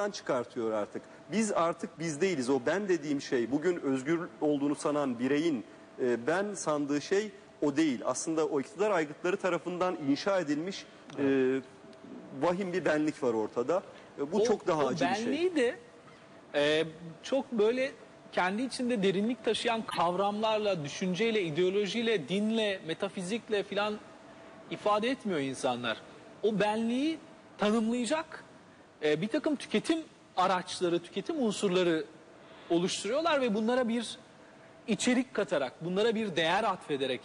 olmaktan çıkartıyor artık. Biz artık biz değiliz. O ben dediğim şey bugün özgür olduğunu sanan bireyin e, ben sandığı şey o değil. Aslında o iktidar aygıtları tarafından inşa edilmiş e, vahim bir benlik var ortada. E, bu O- çok daha acı bir şey. benliği de e, çok böyle kendi içinde derinlik taşıyan kavramlarla, düşünceyle, ideolojiyle, dinle, metafizikle filan ifade etmiyor insanlar. O benliği tanımlayacak e, bir takım tüketim araçları, tüketim unsurları oluşturuyorlar ve bunlara bir içerik katarak, bunlara bir değer atfederek,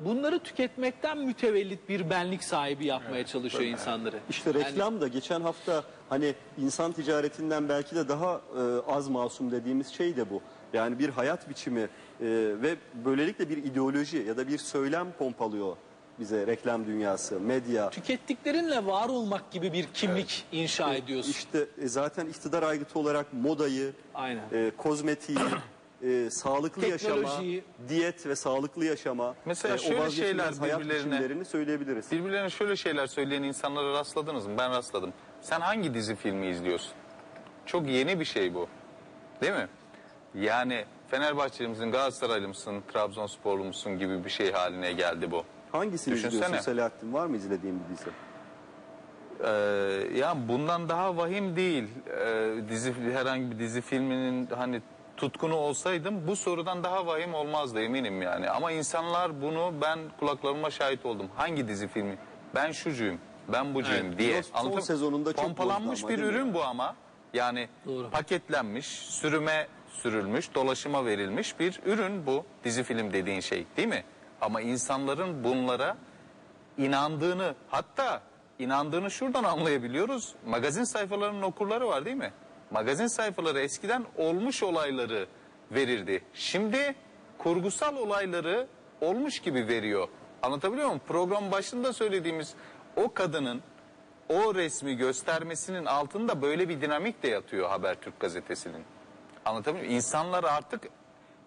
bunları tüketmekten mütevellit bir benlik sahibi yapmaya çalışıyor insanları. İşte Yani- reklam da geçen hafta hani insan ticaretinden belki de daha e, az masum dediğimiz şey de bu. Yani bir hayat biçimi e, ve böylelikle bir ideoloji ya da bir söylem pompalıyor bize reklam dünyası, medya. tükettiklerinle var olmak gibi bir kimlik inşa ediyorsun. İşte e, zaten iktidar aygıtı olarak modayı, Aynen. e, kozmetiği, e, sağlıklı yaşama, Teknolojiyi. diyet ve sağlıklı yaşama, Mesela e, şöyle o vazgeçilmez şeyler hayat birbirlerine- biçimlerini söyleyebiliriz. Birbirlerine şöyle şeyler söyleyen insanlara rastladınız mı? Ben rastladım. Sen hangi dizi filmi izliyorsun? Çok yeni bir şey bu. Değil mi? Yani Fenerbahçeli misin, Galatasaraylı mısın, Trabzonsporlu musun gibi bir şey haline geldi bu. Hangisini Düşünsene. izliyorsun Selahattin? Var mı izlediğin bir dizi? Ee, ya bundan daha vahim değil. Ee, dizi herhangi bir dizi filminin hani tutkunu olsaydım bu sorudan daha vahim olmazdı eminim yani. Ama insanlar bunu ben kulaklarıma şahit oldum. Hangi dizi filmi? Ben şucuyum, ben bucuyum Evet. diye. Son muyum? sezonunda çok Pompalanmış bozdu bir ama, değil mi? ürün bu ama. Yani Doğru. paketlenmiş, sürüme sürülmüş, dolaşıma verilmiş bir ürün bu dizi film dediğin şey değil mi? Ama insanların bunlara inandığını hatta inandığını şuradan anlayabiliyoruz. Magazin sayfalarının okurları var değil mi? Magazin sayfaları eskiden olmuş olayları verirdi. Şimdi kurgusal olayları olmuş gibi veriyor. Anlatabiliyor muyum? Program başında söylediğimiz o kadının o resmi göstermesinin altında böyle bir dinamik de yatıyor Habertürk gazetesinin. Anlatabiliyor muyum? İnsanlar artık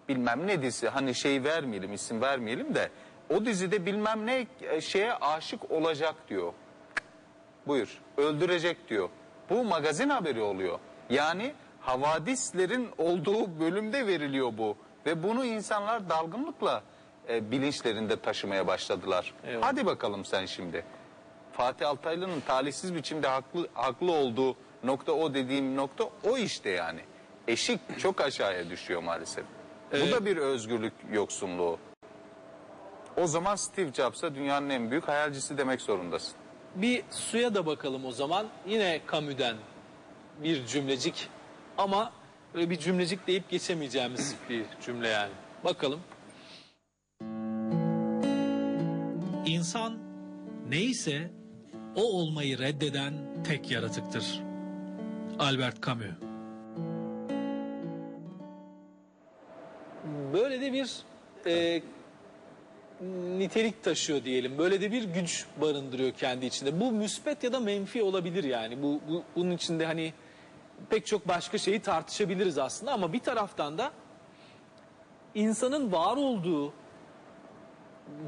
bilmem ne dizisi hani şey vermeyelim isim vermeyelim de o dizide bilmem ne e, şeye aşık olacak diyor. Buyur öldürecek diyor. Bu magazin haberi oluyor. Yani havadislerin olduğu bölümde veriliyor bu. Ve bunu insanlar dalgınlıkla e, bilinçlerinde taşımaya başladılar. Eyvallah. Hadi bakalım sen şimdi. Fatih Altaylı'nın talihsiz biçimde haklı, haklı olduğu nokta o dediğim nokta o işte yani. Eşik çok aşağıya düşüyor maalesef. Bu da bir özgürlük yoksunluğu. O zaman Steve Jobs'a dünyanın en büyük hayalcisi demek zorundasın. Bir suya da bakalım o zaman. Yine Camus'den bir cümlecik ama böyle bir cümlecik deyip geçemeyeceğimiz bir cümle yani. Bakalım. İnsan neyse o olmayı reddeden tek yaratıktır. Albert Camus Böyle de bir e, nitelik taşıyor diyelim. Böyle de bir güç barındırıyor kendi içinde. Bu müspet ya da menfi olabilir yani. Bu, bu bunun içinde hani pek çok başka şeyi tartışabiliriz aslında ama bir taraftan da insanın var olduğu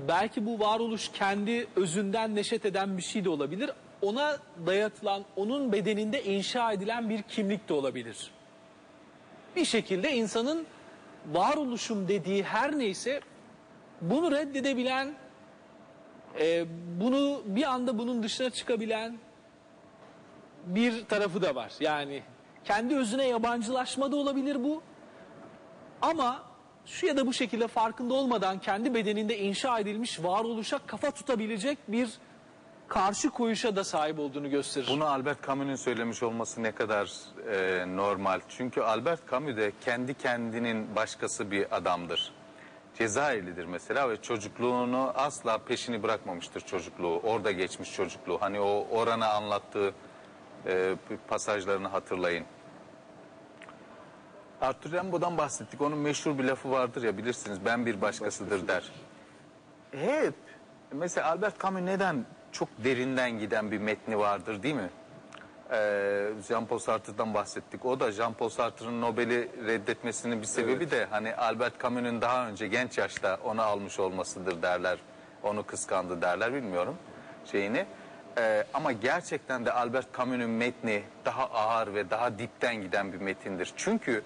belki bu varoluş kendi özünden neşet eden bir şey de olabilir. Ona dayatılan, onun bedeninde inşa edilen bir kimlik de olabilir. Bir şekilde insanın varoluşum dediği her neyse bunu reddedebilen, e, bunu bir anda bunun dışına çıkabilen bir tarafı da var. Yani kendi özüne yabancılaşma da olabilir bu. Ama şu ya da bu şekilde farkında olmadan kendi bedeninde inşa edilmiş varoluşa kafa tutabilecek bir karşı koyuşa da sahip olduğunu gösterir. Bunu Albert Camus'un söylemiş olması ne kadar e, normal. Çünkü Albert Camus de kendi kendinin başkası bir adamdır. Cezayirlidir mesela ve çocukluğunu asla peşini bırakmamıştır çocukluğu. Orada geçmiş çocukluğu. Hani o orana anlattığı e, pasajlarını hatırlayın. Arthur Rimbaud'dan bahsettik. Onun meşhur bir lafı vardır ya bilirsiniz ben bir başkasıdır der. Hep mesela Albert Camus neden çok derinden giden bir metni vardır değil mi? Ee, Jean-Paul Sartre'dan bahsettik. O da Jean-Paul Sartre'ın Nobel'i reddetmesinin bir sebebi de hani Albert Camus'un daha önce genç yaşta onu almış olmasıdır derler. Onu kıskandı derler bilmiyorum şeyini. Ee, ama gerçekten de Albert Camus'un metni daha ağır ve daha dipten giden bir metindir. Çünkü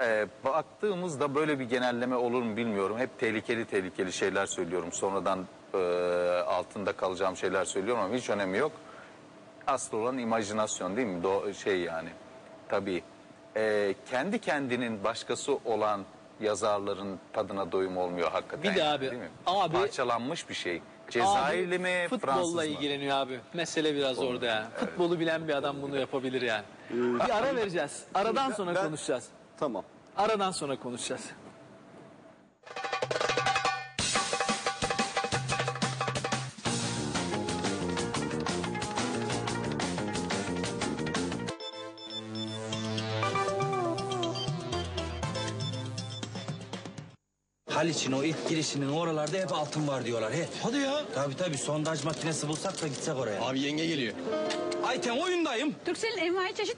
e, baktığımızda böyle bir genelleme olur mu bilmiyorum. Hep tehlikeli tehlikeli şeyler söylüyorum. Sonradan e, altında kalacağım şeyler söylüyorum ama hiç önemi yok. Asıl olan imajinasyon değil mi? Do şey yani. Tabii. e, kendi kendinin başkası olan yazarların tadına doyum olmuyor hakikaten. Bir de yani, abi, değil mi? abi- Parçalanmış bir şey. Cezayirli Abi, mi, Fransız Futbolla mı? ilgileniyor abi. Mesele biraz orada yani. Futbolu bilen bir adam bunu yapabilir yani. bir ara vereceğiz. Aradan sonra ben- konuşacağız. Tamam. Aradan sonra konuşacağız. Haliç'in o ilk girişinin oralarda hep altın var diyorlar hep. Hadi ya. Tabii tabii sondaj makinesi bulsak da gitsek oraya. Abi yenge geliyor. Ayten oyundayım. Türkcell'in envai çeşit